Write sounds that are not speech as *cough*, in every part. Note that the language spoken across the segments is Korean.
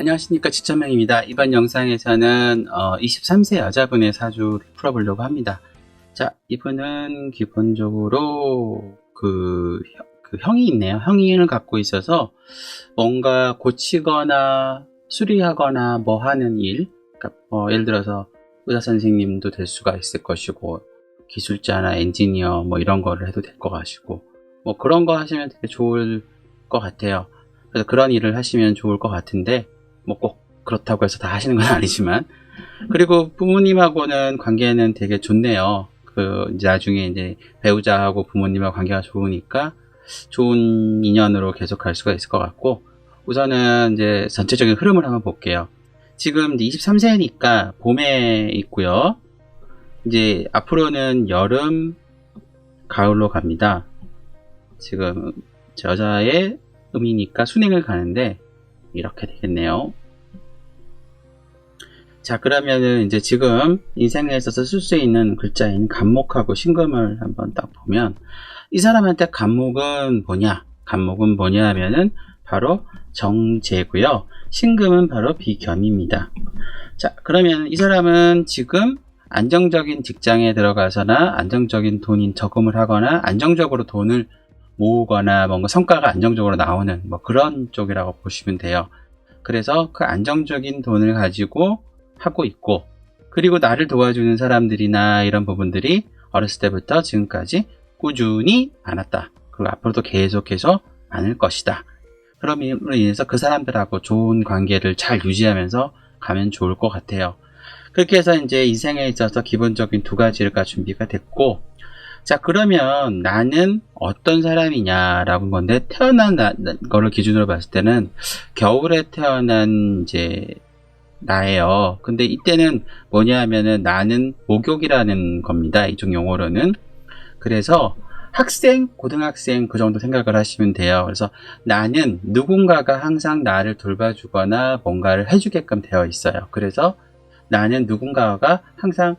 안녕하십니까 지천명입니다. 이번 영상에서는 어, 23세 여자분의 사주를 풀어보려고 합니다. 자, 이분은 기본적으로 그, 그 형이 있네요. 형을 갖고 있어서 뭔가 고치거나 수리하거나 뭐 하는 일, 그러니까 뭐 예를 들어서 의사 선생님도 될 수가 있을 것이고 기술자나 엔지니어 뭐 이런 거를 해도 될 것 같고 뭐 그런 거 하시면 되게 좋을 것 같아요. 그래서 그런 일을 하시면 좋을 것 같은데 뭐 꼭 그렇다고 해서 다 하시는 건 *laughs* 아니지만 그리고 부모님하고는 관계는 되게 좋네요. 그 이제 나중에 이제 배우자하고 부모님하고 관계가 좋으니까 좋은 인연으로 계속 갈 수가 있을 것 같고 우선은 이제 전체적인 흐름을 한번 볼게요. 지금 23세니까 봄에 있고요. 이제 앞으로는 여름, 가을로 갑니다. 지금 여자의 음이니까 순행을 가는데 이렇게 되겠네요. 자, 그러면은 이제 지금 인생에 있어서 쓸 수 있는 글자인 간목하고 신금을 한번 딱 보면 이 사람한테 간목은 뭐냐? 간목은 뭐냐 하면은 바로 정제고요. 신금은 바로 비견입니다. 자, 그러면 이 사람은 지금 안정적인 직장에 들어가서나 안정적인 돈인 저금을 하거나 안정적으로 돈을 모으거나 뭔가 성과가 안정적으로 나오는 뭐 그런 쪽이라고 보시면 돼요. 그래서 그 안정적인 돈을 가지고 하고 있고 그리고 나를 도와주는 사람들이나 이런 부분들이 어렸을 때부터 지금까지 꾸준히 많았다. 그리고 앞으로도 계속해서 많을 것이다. 그럼으로 인해서 그 사람들하고 좋은 관계를 잘 유지하면서 가면 좋을 것 같아요. 그렇게 해서 이제 인생에 있어서 기본적인 두 가지가 준비가 됐고, 자, 그러면 나는 어떤 사람이냐라고 건데, 태어난 나, 거를 기준으로 봤을 때는 겨울에 태어난 이제 나예요. 근데 이때는 뭐냐 하면은 나는 목욕이라는 겁니다. 이쪽 용어로는. 그래서 학생, 고등학생 그 정도 생각을 하시면 돼요. 그래서 나는 누군가가 항상 나를 돌봐주거나 뭔가를 해주게끔 되어 있어요. 그래서 나는 누군가가 항상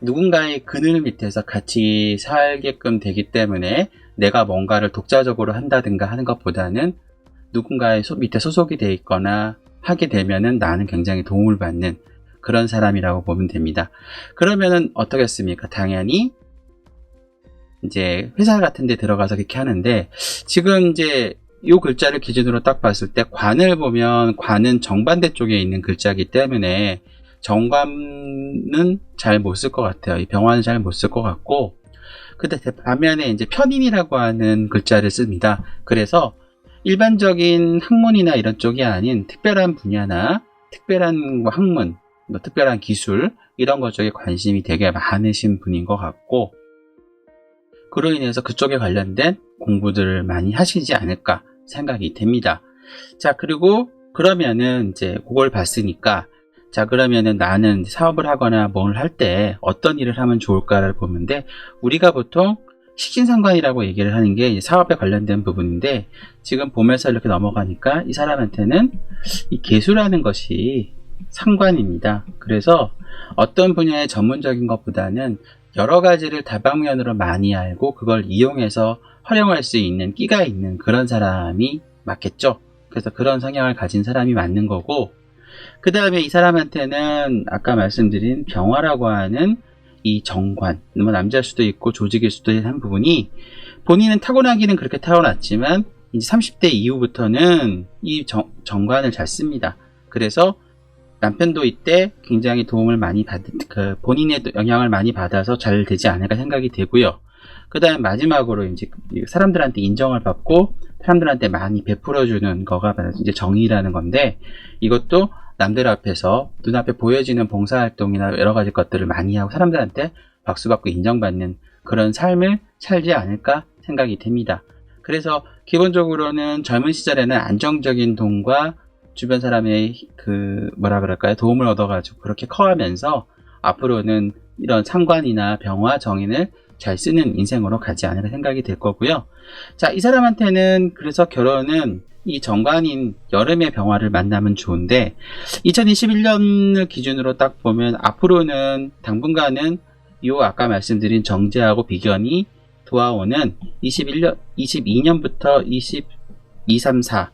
누군가의 그늘 밑에서 같이 살게끔 되기 때문에 내가 뭔가를 독자적으로 한다든가 하는 것보다는 누군가의 소, 밑에 소속이 돼 있거나 하게 되면은 나는 굉장히 도움을 받는 그런 사람이라고 보면 됩니다. 그러면은 어떻겠습니까? 당연히 이제 회사 같은 데 들어가서 그렇게 하는데 지금 이제 이 글자를 기준으로 딱 봤을 때 관을 보면 관은 정반대 쪽에 있는 글자이기 때문에 정관은 잘 못 쓸 것 같아요. 이 병화는 잘 못 쓸 것 같고 근데 반면에 이제 편인이라고 하는 글자를 씁니다. 그래서 일반적인 학문이나 이런 쪽이 아닌 특별한 분야나 특별한 뭐 학문, 뭐 특별한 기술 이런 것 쪽에 관심이 되게 많으신 분인 것 같고 그로 인해서 그쪽에 관련된 공부들을 많이 하시지 않을까 생각이 됩니다. 자, 그리고 그러면은 이제 그걸 봤으니까 자, 그러면은 나는 사업을 하거나 뭘 할 때 어떤 일을 하면 좋을까를 보는데 우리가 보통 식신상관이라고 얘기를 하는 게 사업에 관련된 부분인데 지금 보면서 이렇게 넘어가니까 이 사람한테는 이 개수라는 것이 상관입니다. 그래서 어떤 분야의 전문적인 것보다는 여러 가지를 다방면으로 많이 알고 그걸 이용해서 활용할 수 있는 끼가 있는 그런 사람이 맞겠죠. 그래서 그런 성향을 가진 사람이 맞는 거고 그 다음에 이 사람한테는 아까 말씀드린 병화라고 하는 이 정관, 뭐 남자일 수도 있고 조직일 수도 있는 부분이 본인은 타고나기는 그렇게 타고났지만 이제 30대 이후부터는 이 정, 정관을 잘 씁니다. 그래서 남편도 이때 굉장히 도움을 많이 받, 그 본인의 영향을 많이 받아서 잘 되지 않을까 생각이 되고요. 그 다음 마지막으로 이제 사람들한테 인정을 받고 사람들한테 많이 베풀어 주는 거가 이제 정의라는 건데 이것도 남들 앞에서 눈앞에 보여지는 봉사활동이나 여러 가지 것들을 많이 하고 사람들한테 박수받고 인정받는 그런 삶을 살지 않을까 생각이 됩니다. 그래서 기본적으로는 젊은 시절에는 안정적인 돈과 주변 사람의 그 뭐라 그럴까요 도움을 얻어가지고 그렇게 커가면서 앞으로는 이런 상관이나 병화 정인을 잘 쓰는 인생으로 가지 않을까 생각이 될 거고요. 자, 이 사람한테는 그래서 결혼은 이 정관인 여름의 병화를 만나면 좋은데 2021년을 기준으로 딱 보면 앞으로는 당분간은 요 아까 말씀드린 정제하고 비견이 도와오는 21년 22년부터 22, 3, 4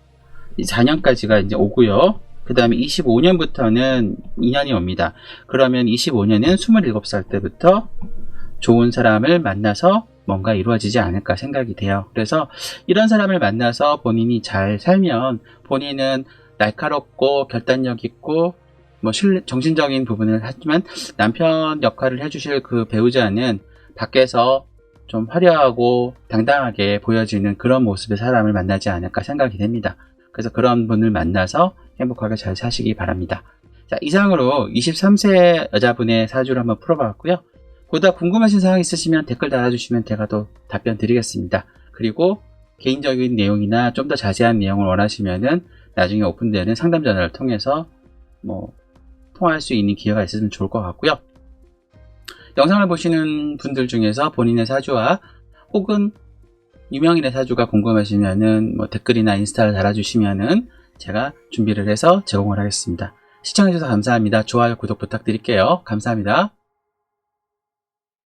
4년까지가 이제 오고요. 그 다음에 25년부터는 인연이 옵니다. 그러면 25년은 27살 때부터 좋은 사람을 만나서 뭔가 이루어지지 않을까 생각이 돼요. 그래서 이런 사람을 만나서 본인이 잘 살면 본인은 날카롭고 결단력 있고 뭐 실- 정신적인 부분을 하지만 남편 역할을 해주실 그 배우자는 밖에서 좀 화려하고 당당하게 보여지는 그런 모습의 사람을 만나지 않을까 생각이 됩니다. 그래서 그런 분을 만나서 행복하게 잘 사시기 바랍니다. 자, 이상으로 23세 여자분의 사주를 한번 풀어봤고요. 보다 궁금하신 사항 있으시면 댓글 달아주시면 제가 또 답변 드리겠습니다. 그리고 개인적인 내용이나 좀 더 자세한 내용을 원하시면은 나중에 오픈되는 상담 전화를 통해서 뭐 통화할 수 있는 기회가 있으면 좋을 것 같고요. 영상을 보시는 분들 중에서 본인의 사주와 혹은 유명인의 사주가 궁금하시면은 뭐 댓글이나 인스타를 달아주시면은 제가 준비를 해서 제공을 하겠습니다. 시청해주셔서 감사합니다. 좋아요, 구독 부탁드릴게요. 감사합니다.